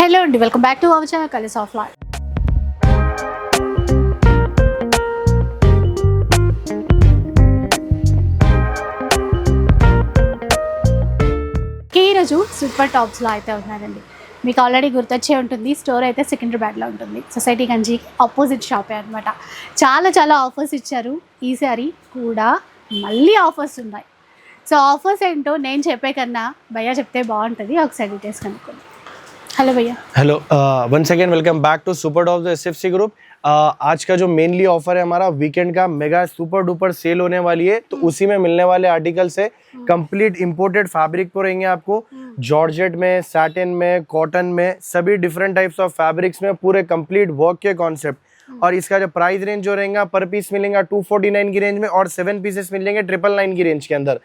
Hello అండి welcome back to our channel కలిసి off line ఈరోజు సూపర్ టాప్స్లో అయితే ఉన్నారండి. మీకు ఆల్రెడీ గుర్తొచ్చే ఉంటుంది స్టోర్ అయితే సికింద్రాబాద్లో ఉంటుంది. సొసైటీ గంజి ఆపోజిట్ షాపే అనమాట చాలా చాలా ఆఫర్స్ ఇచ్చారు. ఈసారి కూడా మళ్ళీ ఆఫర్స్ ఉన్నాయి. సో ఆఫర్స్ ఏంటో నేను చెప్పే కన్నా భయ్యా చెప్తే బాగుంటుంది. ఒకసారి డీటెయిల్స్ కనుక్కోండి हेलो भैया। Hello one second welcome back to super dope S F C group आज का जो मेनली ऑफ़र है हमारा वीकेंड का मेगा सुपर डुपर सेल होने वाली है तो उसी में मिलने वाले आर्टिकल्स है। कंप्लीट इंपोर्टेड फैब्रिक पर रहेंगे आपको। hmm. जॉर्जेट में सैटिन में कॉटन में सभी डिफरेंट टाइप्स ऑफ़ फैब्रिक्स में पूरे कंप्लीट वर्क के कॉन्सेप्ट hmm. और इसका जो प्राइस रेंज जो रहेगा पर पीस मिलेगा टू फोर्टी नाइन की रेंज में और सेवन पीसेस मिल जाएँगे ट्रिपल नाइन की रेंज के अंदर।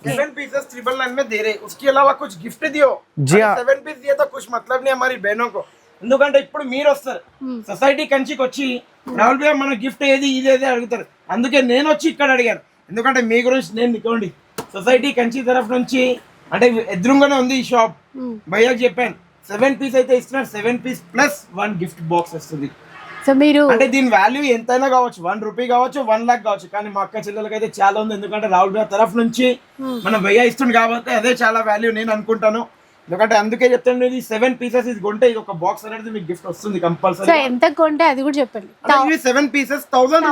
सेवन पीसेस ट्रिपल नाइन में दे रहे उसके अलावा कुछ गिफ्ट दियो जी हाँ। సెవెన్ పీస్ दिया तो कुछ मतलब नहीं हमारी बहनों को ఎందుకంటే ఇప్పుడు మీరు వస్తారు సొసైటీ కంచికి వచ్చి రాహుల్ భయ్య మన గిఫ్ట్ ఏది ఇది ఏది అడుగుతారు అందుకే నేను వచ్చి ఇక్కడ అడిగాను ఎందుకంటే మీ గురించి నేను నికోండి సొసైటీ కంచి తరఫు నుంచి అంటే ఎదురుగానే ఉంది ఈ షాప్ భయ్యకి చెప్పాను సెవెన్ పీస్ అయితే ఇస్తున్నారు seven piece plus one gift box వస్తుంది సో మీరు అంటే దీని వాల్యూ ఎంతైనా కావచ్చు వన్ రూపీ కావచ్చు వన్ లాక్ కావచ్చు. కానీ మా అక్క చెల్లెలకి అయితే చాలా ఉంది. ఎందుకంటే రాహుల్ భయ్య తరఫు నుంచి మనం వెయ్యి ఇస్తుంది కాబట్టి అదే చాలా వాల్యూ నేను అనుకుంటాను. ఎందుకంటే అందుకే చెప్తాను ఇది సెవెన్ పీసెస్ ఇది కొంటే ఇది ఒక బాక్స్ అనేది మీకు గిఫ్ట్ వస్తుంది కంపల్సరీ ఎంత కొంటే అది కూడా చెప్పండి. ఇవి సెవెన్ పీసెస్ థౌసండ్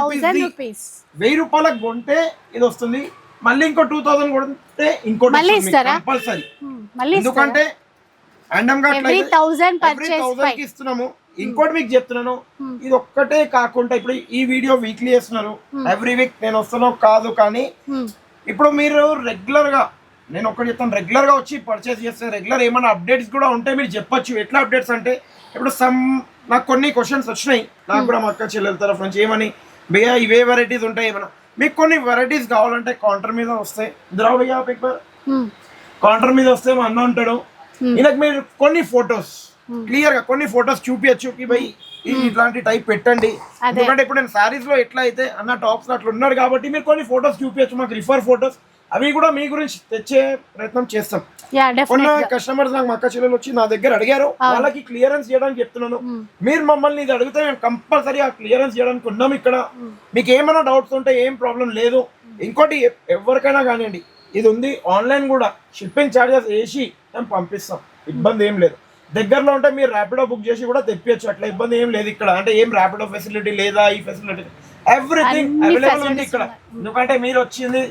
రూపీస్ వెయ్యి రూపాయలకు కొంటే ఇది వస్తుంది. మళ్ళీ ఇంకో టూ థౌసండ్ కొంటే ఇస్తారా? కంపల్సరీ మళ్ళీ ఎందుకంటే random గా అట్లా ఎవ్రీ అయితే- థౌసండ్ ఇస్తున్నాము. ఇంకోటి మీకు చెప్తున్నాను. ఇది ఒక్కటే కాకుండా ఇప్పుడు ఈ వీడియో వీక్లీ చేస్తున్నారు ఎవ్రీ వీక్ నేను వస్తానో కాదు కానీ ఇప్పుడు మీరు రెగ్యులర్గా నేను ఒక్కటి చెప్తాను రెగ్యులర్గా వచ్చి పర్చేస్ చేస్తే రెగ్యులర్ ఏమైనా అప్డేట్స్ కూడా ఉంటే మీరు చెప్పొచ్చు. ఎట్లా అప్డేట్స్ అంటే ఇప్పుడు సమ్ నాకు కొన్ని క్వశ్చన్స్ వచ్చినాయి. నాకు కూడా మా అక్క చెల్లెల తరఫు నుంచి ఏమని భయ్యా ఇవే వెరైటీస్ ఉంటాయి ఏమైనా మీకు కొన్ని వెరైటీస్ కావాలంటే కౌంటర్ మీద వస్తాయి ద్రవ భయ్యా పేపర్ కౌంటర్ మీద వస్తే మా అన్న ఉంటాడు. ఈయనకు మీరు కొన్ని ఫొటోస్ క్లియర్గా కొన్ని ఫొటోస్ చూపించచ్చు కి భయ్ ఇట్లాంటి టైప్ పెట్టండి. ఎందుకంటే ఇప్పుడు నేను సారీస్లో ఎట్లా అయితే అన్న టాప్స్ అట్లా ఉన్నారు కాబట్టి మీరు కొన్ని ఫొటోస్ చూపించచ్చు మాకు రిఫర్ ఫొటోస్ అవి కూడా మీ గురించి తెచ్చే ప్రయత్నం చేస్తాం. యా కొన్ని కస్టమర్స్ నాకు అక్క చెల్లెలు వచ్చి నా దగ్గర అడిగారు. వాళ్ళకి క్లియరెన్స్ చేయడానికి చెప్తున్నాను. మీరు మమ్మల్ని ఇది అడిగితే మేము కంపల్సరీ ఆ క్లియరెన్స్ చేయడానికి ఉన్నాం ఇక్కడ. మీకు ఏమైనా డౌట్స్ ఉంటే ఏం ప్రాబ్లం లేదు. ఇంకోటి ఎవరికైనా కానివ్వండి ఇది ఉంది ఆన్లైన్ కూడా. షిప్పింగ్ ఛార్జెస్ వేసి మేము పంపిస్తాం. ఇబ్బంది ఏం లేదు. దగ్గరలో ఉంటే మీరు ర్యాపిడో బుక్ చేసి కూడా తెప్పించు అట్లా ఇబ్బంది ఏం లేదు ఇక్కడ. అంటే ఏం ర్యాపిడో ఫెసిలిటీ లేదా ఈ ఫెసిలిటీ ఎవ్రీథింగ్ అవైలబుల్ ఉంది ఇక్కడ. ఎందుకంటే మీరు వచ్చింది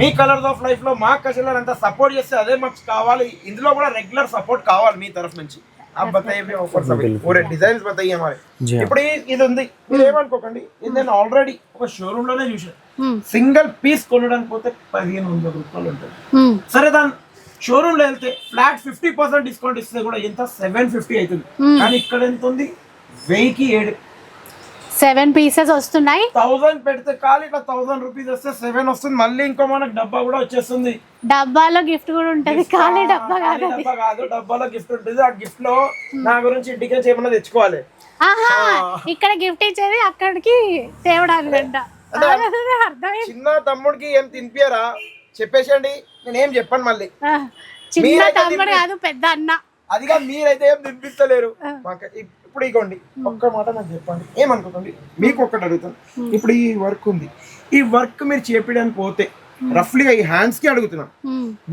మీ కలర్స్ ఆఫ్ లైఫ్లో మా కసిలర్ అంతా సపోర్ట్ చేస్తే అదే మాకు కావాలి. ఇందులో కూడా రెగ్యులర్ సపోర్ట్ కావాలి మీ తరఫు నుంచి. డిజైన్స్ ఇప్పుడు ఇది ఉంది. ఏమనుకోకండి. నేను ఆల్రెడీ ఒక షోరూమ్లోనే చూసాను సింగిల్ పీస్ కొనడానికి పోతే పదిహేను వందల రూపాయలు ఉంటుంది. సరే దాని షోరూమ్లో వెళ్తే ఫ్లాట్ ఫిఫ్టీ పర్సెంట్ డిస్కౌంట్ ఇస్తే కూడా ఎంత సెవెన్ ఫిఫ్టీ అవుతుంది. కానీ ఇక్కడ ఎంత ఉంది? వెయ్యికి ఏడు. సెవెన్ పీసెస్ వస్తున్నాయి. థౌసండ్ పెడితే ఖాళీ ఇట్లా థౌసండ్ రూపీస్ వస్తే సెవెన్ వస్తుంది. మళ్ళీ ఇంకో మనకు డబ్బా కూడా వచ్చేస్తుంది. డబ్బాలో గిఫ్ట్ కూడా ఉంటది. ఖాళీ డబ్బా కాదు. డబ్బా కాదు డబ్బాలో గిఫ్ట్ ఉంటుంది. ఆ గిఫ్ట్లో నా గురించి ఇంటికి వచ్చి ఏమన్నా తెచ్చుకోవాలి. ఆహా ఇక్కడ గిఫ్ట్ ఇచ్చేది అక్కడికి తేవడానికి అంట చిన్న తమ్ముడికి ఏం తినిపియరా చెప్పేసండి నేను చెప్పాను మళ్ళీ. చిన్న తమ్ముడు కాదు పెద్ద అన్న. అదిగా మీరైతే ఏం తినిపిస్తలేరు మాకు ఇప్పుడు ఇగోండి ఒక్క మాట నాకు చెప్పండి. ఏమనుకోకండి మీకు ఒక్కటి అడుగుతాను. ఇప్పుడు ఈ వర్క్ ఉంది. ఈ వర్క్ మీరు చేపించడానికి పోతే రఫ్లీగా ఈ హ్యాండ్స్కి అడుగుతున్నాం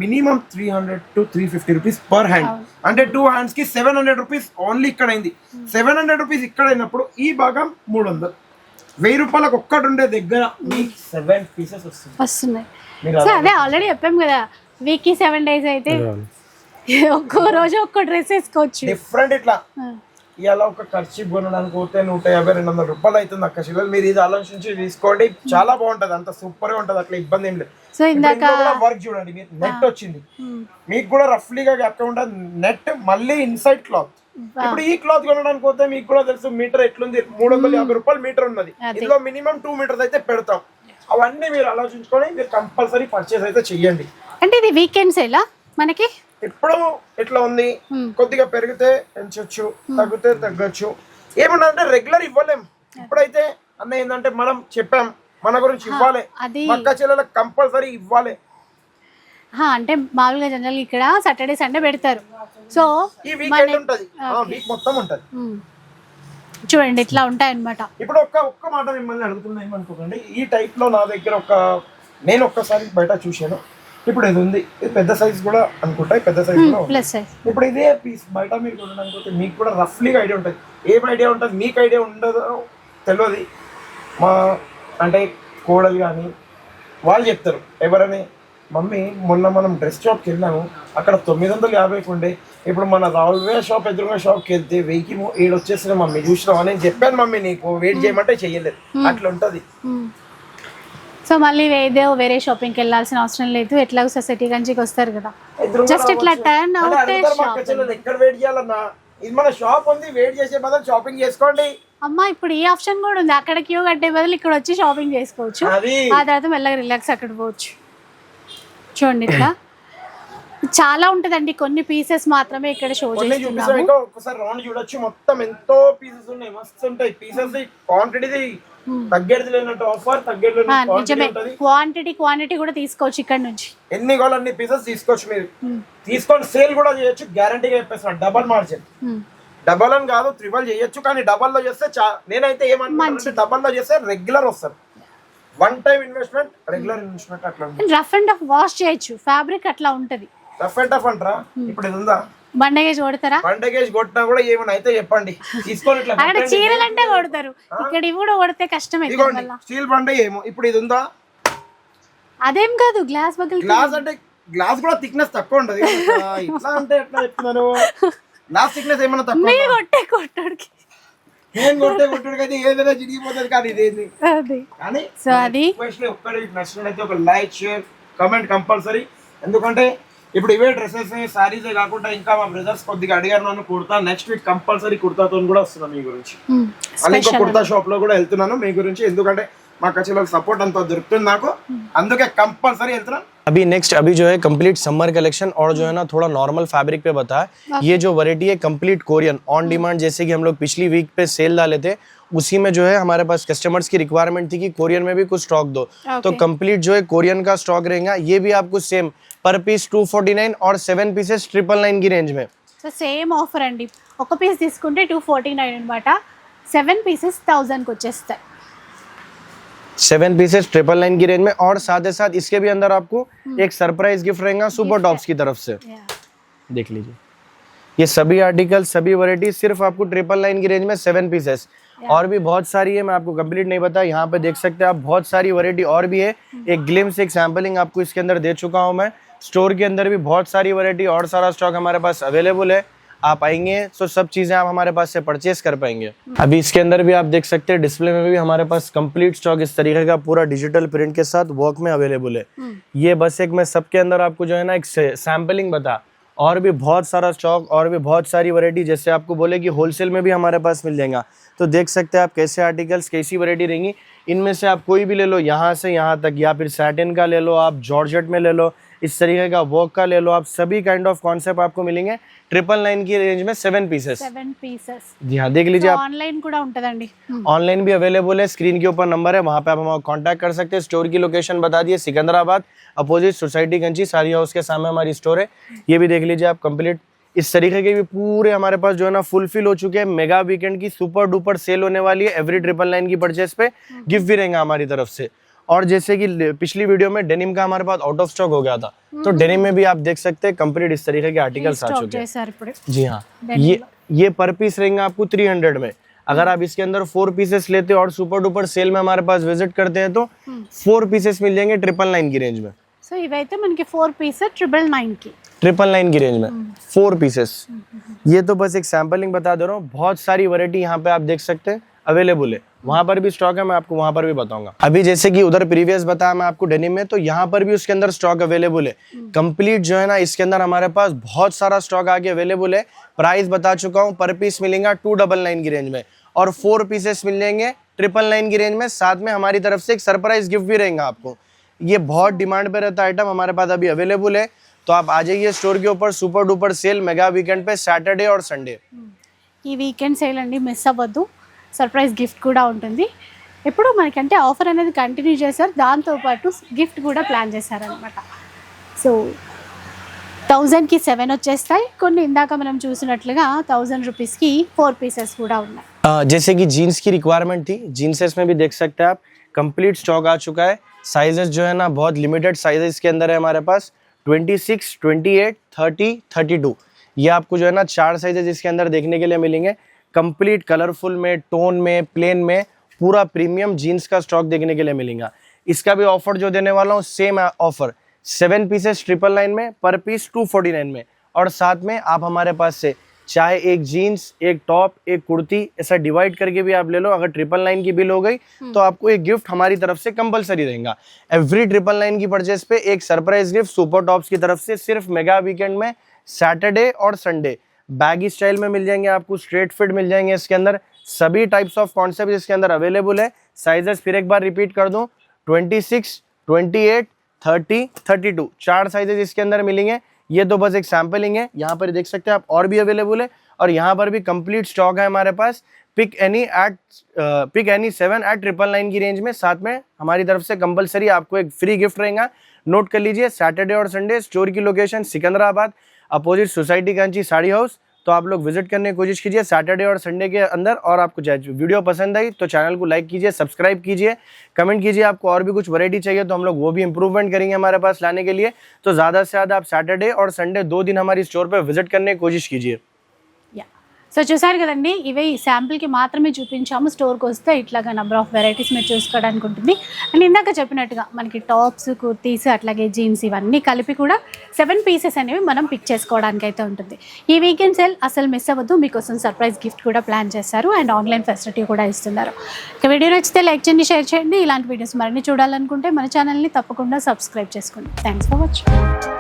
minimum three hundred to three fifty rupees per hand. అంటే టూ హ్యాండ్స్కి సెవెన్ హండ్రెడ్ రూపీస్ ఓన్లీ ఇక్కడ అయింది సెవెన్ హండ్రెడ్ రూపీస్ ఇక్కడ అయినప్పుడు ఈ భాగం మూడు వందలు. వెయ్యి రూపాయలకు ఒక్కటి ఉండే దగ్గర మీకు సెవెన్ పీసెస్ వస్తుంది వస్తున్నాయి. సో అదే ఆల్రెడీ చెప్పాం కదా వీక్కి సెవెన్ డేస్ అయితే ఒక్కో రోజు ఒక్కో డ్రెస్ వేసుకోవచ్చు. డిఫరెంట్ ఇట్లా. ఇలా ఒక ఖర్చు కొనడానికి పోతే నూట యాభై రెండు వందల రూపాయలు అవుతుంది అక్క శిలలు మీరు ఇది ఆలోచించి తీసుకోండి. చాలా బాగుంటది. అంత సూపర్గా ఉంటది. అట్లా ఇబ్బంది ఏం లేదు. సో ఇందాక వర్క్ చూడండి. మీరు నెట్ వచ్చింది. మీకు కూడా రఫ్లీగా అక్కడ నెట్ మళ్ళీ ఇన్సైడ్ క్లాత్ ఇప్పుడు ఈ క్లాత్ కొనడానికి పోతే మీకు కూడా తెలుసు మీటర్ ఎట్లుంది? మూడు వందల యాభై రూపాయలు మీటర్ ఉన్నది. ఇందులో మినిమం టూ మీటర్స్ అయితే పెడతాం. అవన్నీ మీరు ఆలోచించుకొని మీరు కంపల్సరీ పర్చేస్ అయితే చెయ్యండి. అంటే ఇది వీకెండ్స్ ఎలా మనకి? ఇప్పుడు ఇట్లా ఉంది? కొద్దిగా పెరిగితే పెంచొచ్చు తగ్గితే తగ్గొచ్చు. ఏమన్నా అంటే రెగ్యులర్ ఇవ్వలేం ఇప్పుడైతే అన్న ఏంటంటే మనం చెప్పాం మన గురించి ఇవ్వాలి. మక్క చెల్లెలకు కంపల్సరీ ఇవ్వాలి. అంటే మామూలుగా జనరల్ ఇక్కడ సాటర్డే సండే పెడతారు. సో ఈ వీకెండ్ ఉంటది. వీక్ మొత్తం ఉంటది. మ్మ్. చూడండి ఇట్లా ఉంటాయన్నమాట. ఇప్పుడు ఒక్క ఒక్క మాట మిమ్మల్ని అడుగుతున్నా ఏమనుకోకండి. ఈ టైప్లో నా దగ్గర ఒక నేను ఒక్కసారి బయట చూశాను. ఇప్పుడు ఇది ఉంది. ఇది పెద్ద సైజ్ కూడా అనుకుంటా పెద్ద సైజ్. ప్లస్ సైజ్ ఇప్పుడు ఇదే పీస్ బయట మీరు కొనడానికి మీకు కూడా రఫ్లీగా ఐడియా ఉంటుంది. ఏం ఐడియా ఉంటుంది? మీకు ఐడియా ఉండదో తెలియదు మా అంటే కోడలు కానీ వాళ్ళు చెప్తారు. ఎవరని మమ్మీ మొన్న మనం డ్రెస్ షాప్కి వెళ్ళాము. అక్కడ తొమ్మిది వందల యాభైకి ఉండే ఇప్పుడు మన రావుల్వే షాప్ ఎదురుగా షాప్కి వెళ్తే వెయ్యికి మూ- ఏడు వచ్చేసిన మమ్మీ. చూసినావా? నేను చెప్పాను మమ్మీ నీకు. వెయిట్ చేయమంటే చెయ్యలేదు. అట్లా ఉంటుంది. సో మళ్ళీ ఏదో వేరే షాపింగ్కి వెళ్ళాల్సిన అవసరం లేదు. ఎట్లాగో సొసైటీ గంజికి వస్తారు కదా. Just ఇట్లా అంటే అవుతే ఎక్కడ వెయిట్ చేయాలన్నా? ఇది మన షాప్ ఉంది. వెయిట్ చేసే బదులు షాపింగ్ చేసుకోండి. అమ్మ ఇప్పుడు ఈ ఆప్షన్ కూడా ఉంది. అక్కడ క్యూ కట్టే బదులు ఇక్కడ వచ్చి షాపింగ్ చేసుకోవచ్చు. ఆ తర్వాత మెల్లగా రిలాక్స్ అక్కడ పోవచ్చు. చూడండి ఇట్లా. చాలా ఉంటుందండి కొన్ని పీసెస్ మాత్రమే ఇక్కడ షో చేస్తున్నాము. ఇంకా ఒక్కసారి రౌండ్ చూడొచ్చు. మొత్తం ఎంతో పీసెస్ ఉన్నాయి మస్తు ఉంటాయి. పీసెస్ క్వాంటిటీ తగ్గేది లేనట్టు ఆఫర్ తగ్గేది నిజమే. క్వాంటిటీ క్వాంటిటీ కూడా తీసుకోవచ్చు ఇక్కడ నుంచి. ఎన్ని కావాలి అన్ని పీసెస్ తీసుకోవచ్చు మీరు. Hmm. తీసుకొని సేల్ కూడా చేయొచ్చు గ్యారంటీగా చెప్పేస్తాను డబల్ మార్జిన్ Hmm. డబల్ అని కాదు త్రిబల్ చేయొచ్చు కానీ డబల్లో చేస్తే నేనైతే ఏమంటున్నాను డబల్లో చేస్తే రెగ్యులర్ వస్తారు one time investment regular investment అట్లా రఫ్ అండ్ టఫ్ వాష్ చేయొచ్చు ఫ్యాబ్రిక్ అట్లా ఉంటది. రఫ్ అండ్ టఫ్ అంటారా? ఇప్పుడు ఇది ఉందా? బండగేజ్ కొడతారా? పండగేసి కొట్టినా కూడా ఏమైనా అయితే చెప్పండి. తీసుకొని ఇట్లా అక్కడ. చీరలు అంటే కొడతారు. ఇక్కడ ఇవి కూడా కొడితే కష్టం అవుతుంది ఇదిగోండి మళ్ళా. స్టీల్ బండ ఏమో. ఇప్పుడు ఇది ఉందా? అదేం కాదు గ్లాస్ బగల్ గ్లాస్ అంటే గ్లాస్ కూడా థిక్నెస్ తక్కువ ఉండదు ఇట్లా అంటే ఎట్లా చెప్తున్నారు? గ్లాస్ థిక్నెస్ ఏమైనా తక్కువ? కొట్టే కొట్టడికి నేను కొట్టే కొట్టుడికైతే ఏదైనా చిరిగిపోతుంది కానీ ఇదేంది? కానీ సో అది? ఒక్కడి నచ్చినట్లయితే ఒక లైక్ షేర్ కమెంట్ కంపల్సరీ ఎందుకంటే ఇప్పుడు ఇవే డ్రెస్సెస్ సారీసే కాకుండా ఇంకా మా బ్రదర్స్ కొద్దిగా అడిగారు నన్ను కుర్తా. నెక్స్ట్ వీక్ కంపల్సరీ కుర్తాతో కూడా వస్తున్నాను మీ గురించి. మళ్ళీ ఇంకో కుర్తా షాప్లో కూడా వెళ్తున్నాను మీ గురించి. ఎందుకంటే మా కచ్చేలకు సపోర్ట్ అంతా దొరుకుతుంది నాకు అందుకే కంపల్సరీ వెళ్తున్నాను अभी नेक्स्ट अभी जो है कंप्लीट समर कलेक्शन और जो है ना थोड़ा नॉर्मल फैब्रिक पे बता ये जो वैरायटी है कंप्लीट कोरियन ऑन डिमांड जैसे कि हम लोग पिछली वीक पे सेल डाले थे उसी में जो है हमारे पास कस्टमर्स की रिक्वायरमेंट थी कि कोरियन में भी कुछ स्टॉक दो तो Okay. कंप्लीट जो है कोरियन का स्टॉक रहेगा ये भी आपको सेम पर पीस 249 और सेवन पीसेस ट्रिपल नाइन की रेंज में సో సేమ్ ఆఫర్ అండి ఒక పీస్ తీసుకుంటే టూ ఫార్టీ నైన్ అనమాట సెవెన్ పీసెస్ థౌజండ్కి వచ్చేస్తాయి seven pieces triple nine की रेंज में और साथ ही साथ इसके भी अंदर आपको एक सरप्राइज़ गिफ्ट रहेगा सुपर टॉप्स की तरफ़ से। देख लीजिए। ये सभी आर्टिकल सभी वैरायटी सिर्फ़ आपको ट्रिपल नाइन की रेंज में सेवन पीसेस और भी बहुत सारी है मैं आपको कंप्लीट नहीं बता यहाँ पे देख सकते हैं आप बहुत सारी वैरायटी और भी है। एक ग्लिम्स एक सैम्पलिंग आपको इसके अंदर दे चुका हूँ मैं। स्टोर के अंदर भी बहुत सारी वैरायटी और सारा स्टॉक हमारे पास अवेलेबल है। आप आएँगे तो सब चीज़ें आप हमारे पास से परचेस कर पाएँगे। अभी इसके अंदर भी आप देख सकते हैं डिस्प्ले में भी हमारे पास कंप्लीट स्टॉक इस तरीके का पूरा डिजिटल प्रिंट के साथ वर्क में अवेलेबल है। ये बस एक मैं सबके अंदर आपको जो है ना एक सैम्पलिंग बता। और भी बहुत सारा स्टॉक और भी बहुत सारी वैरायटी जैसे आपको बोले कि होलसेल में भी हमारे पास मिल जाएगा। तो देख सकते हैं आप कैसे आर्टिकल्स कैसी वैरायटी रहेंगी। इनमें से आप कोई भी ले लो यहाँ से यहाँ तक या फिर सैटिन का ले लो आप जॉर्जेट में ले लो इस तरीके का वॉक का ले लो आप सभी काइंड ऑफ़ कॉन्सेप्ट आपको मिलेंगे। ट्रिपल नाइन की रेंज में सेवन पीसेस सेवन पीसेस जी हाँ देख लीजिए ऑनलाइन ऑनलाइन भी अवेलेबल है स्क्रीन के ऊपर नंबर है वहाँ पे आप हम कॉन्टेक्ट कर सकते हैं। स्टोर की लोकेशन बता दिए सिकंदराबाद अपोजिट सोसाइटी गंजी सारी हाउस के सामने हमारी स्टोर है। ये भी देख लीजिए आप कंप्लीट इस तरीके के भी पूरे हमारे पास जो है ना फुलफिल हो चुके हैं। मेगा वीकेंड की सुपर डुपर सेल होने वाली है। एवरी ट्रिपल लाइन की परचेज पे गिफ्ट भी रहेंगे हमारी तरफ़ से। और जैसे कि पिछली वीडियो में डेनिम का हमारे पास आउट ऑफ़ स्टॉक हो गया था। तो डेनिम में भी आप देख सकते हैं कंप्लीट इस तरीके के आर्टिकल्स आ चुके हैं। जी हाँ ये ये पर पीस रहेंगे आपको थ्री हंड्रेड में। अगर आप इसके अंदर फोर पीसेस लेते हो और सुपर डुपर सेल में हमारे पास विज़िट करते हैं तो फोर पीसेस मिल जाएँगे ट्रिपल नाइन की रेंज में। सो ये वैसे के फोर पीस है ट्रिपल नाइन की। ट्रिपल नाइन की रेंज में। फोर पीसेस ये तो बस एक सैम्पलिंग बता दे रहा हूँ। बहुत सारी वरायटी यहाँ पे आप देख सकते हैं। अवेलेबल है वहां पर भी स्टॉक है मैं आपको वहां पर भी बताऊंगा अभी जैसे कि उधर प्रीवियस बताया मैं आपको डेनिम में तो यहाँ पर भी उसके अंदर स्टॉक अवेलेबल है कंप्लीट जो है ना इसके अंदर हमारे पास बहुत सारा स्टॉक आगे अवेलेबल है प्राइस बता चुका हूँ पर पीस मिलेगा टू डबल नाइन की रेंज में और फोर पीसेस मिल जाएंगे ट्रिपल नाइन की रेंज में साथ में हमारी तरफ से एक सरप्राइज गिफ्ट भी रहेगा आपको ये बहुत डिमांड पे रहता आइटम हमारे पास अभी अवेलेबल है तो आप आ जाइए स्टोर के ऊपर super duper sale mega weekend पे सैटरडे और संडे ఈ వీకెండ్ సేల్ అండి మిస్ అవ్వద్దు సర్ప్రైజ్ గిఫ్ట్ కూడా ఉంటుంది ఎప్పుడు మనకంటే ఆఫర్ అనేది కంటిన్యూ చేశారు దాంతోపాటు గిఫ్ట్ కూడా ప్లాన్ చేశారనమాట సో థౌజండ్కి సెవెన్ వచ్చేస్తాయి కొన్ని ఇందాక మనం చూసినట్లుగా థౌజండ్ రూపీస్కి ఫోర్ పీసెస్ కూడా ఉన్నాయి अ, जैसे कि जीन्स की रिक्वायरमेंट थी जीन्सेस में भी देख सकते हैं आप कंप्लीट स्टॉक आ चुका है साइजेस जो है ना बहुत लिमिटेड साइजेस के अंदर है हमारे पास 26, 28, 30, 32 ये आपको जो है ना चार साइजेस इसके अंदर देखने के लिए मिलेंगे कंप्लीट कलरफुल में टोन में प्लेन में पूरा प्रीमियम जीन्स का स्टॉक देखने के लिए मिलेगा। इसका भी ऑफ़र जो देने वाला हूँ same offer seven pieces triple nine में पर पीस टू फोर्टी नाइन में। और साथ में आप हमारे पास से चाहे एक जीन्स एक टॉप एक कुर्ती ऐसा डिवाइड करके भी आप ले लो। अगर ट्रिपल नाइन की बिल हो गई तो आपको एक गिफ्ट हमारी तरफ़ से कंपलसरी रहेगा एवरी ट्रिपल नाइन की परचेज पे एक सरप्राइज़ गिफ्ट सुपर टॉप्स की तरफ़ से सिर्फ़ मेगा वीकेंड में सैटरडे और संडे बैगी स्टाइल में मिल जाएँगे आपको स्ट्रेट फिट मिल जाएँगे इसके अंदर। सभी टाइप्स ऑफ़ कॉन्सेप्ट इसके अंदर अवेलेबल है। साइजेस फिर एक बार रिपीट कर दूँ। 26, 28, 30, 32 चार साइजेस इसके अंदर मिलेंगे। ये तो बस एक सैम्पलिंग है। यहाँ पर देख सकते हैं आप और भी अवेलेबल है। और यहाँ पर भी कंप्लीट स्टॉक है हमारे पास। Pick any eight pick any seven eight triple nine की रेंज में। साथ में हमारी तरफ़ से कंपलसरी आपको एक फ्री गिफ्ट रहेगा। नोट कर लीजिए सैटरडे और संडे स्टोर की location Secunderabad. Opposite society Kanchi sari house. तो आप लोग विज़िट करने की कोशिश कीजिए सैटरडे और संडे के अंदर। और आपको वीडियो पसंद आई तो चैनल को लाइक कीजिए सब्सक्राइब कीजिए कमेंट कीजिए। आपको और भी कुछ वैरायटी चाहिए तो हम लोग वो भी इंप्रूवमेंट करेंगे हमारे पास लाने के लिए। तो ज़्यादा से ज़्यादा आप सैटरडे और संडे दो दिन हमारी स्टोर पर विज़िट करने की कोशिश कीजिए। సో చూసారు కదండి ఈ శాంపుల్కి మాత్రమే చూపించాము. స్టోర్కి వస్తే ఇట్లాగా నెంబర్ ఆఫ్ వెరైటీస్ మీరు చూసుకోవడానికి ఉంటుంది. అండ్ ఇందాక చెప్పినట్టుగా మనకి టాప్స్ కుర్తీస్ అట్లాగే జీన్స్ ఇవన్నీ కలిపి కూడా సెవెన్ పీసెస్ అనేవి మనం పిక్ చేసుకోవడానికి అయితే ఉంటుంది. ఈ వీకెండ్ సేల్ అసలు మిస్ అవ్వద్దు. మీకోసం సర్ప్రైజ్ గిఫ్ట్ కూడా ప్లాన్ చేస్తారు అండ్ ఆన్లైన్ ఫెసిలిటీ కూడా ఇస్తున్నారు. ఇక వీడియో నచ్చితే లైక్ చేయండి షేర్ చేయండి. ఇలాంటి వీడియోస్ మరిన్ని చూడాలనుకుంటే మన ఛానల్ని తప్పకుండా సబ్స్క్రైబ్ చేసుకోండి. Thanks for watching